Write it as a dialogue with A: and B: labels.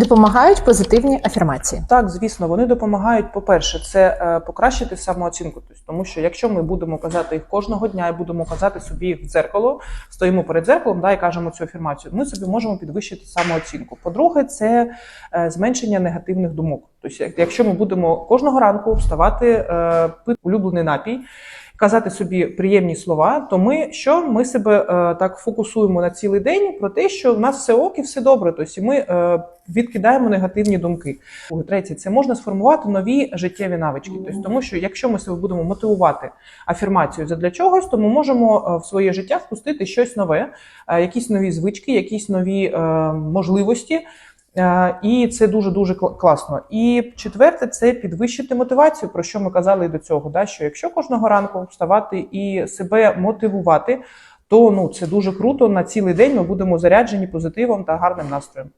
A: Допомагають позитивні афірмації?
B: Так, звісно, вони допомагають. По-перше, це е, покращити самооцінку. Тобто, тому що якщо ми будемо казати їх кожного дня і будемо казати собі їх в дзеркало, стоїмо перед дзеркалом, да, і кажемо цю афірмацію, ми собі можемо підвищити самооцінку. По-друге, це е, зменшення негативних думок. Тобто, як- якщо ми будемо кожного ранку вставати, е, пити улюблений напій. Казати собі приємні слова, то ми що ми себе е, так фокусуємо на цілий день про те, що в нас все ок і все добре. Тобто ми е, відкидаємо негативні думки. Третє, це можна сформувати нові життєві навички. Тобто, тому що якщо ми себе будемо мотивувати афірмацією для чогось, то ми можемо е, в своє життя впустити щось нове, якісь нові звички, якісь нові е, можливості. Е, І це дуже дуже класно. І четверте, це підвищити мотивацію, про що ми казали і до цього. Да? Що якщо кожного ранку вставати і себе мотивувати, то ну це дуже круто. На цілий день ми будемо заряджені позитивом та гарним настроєм.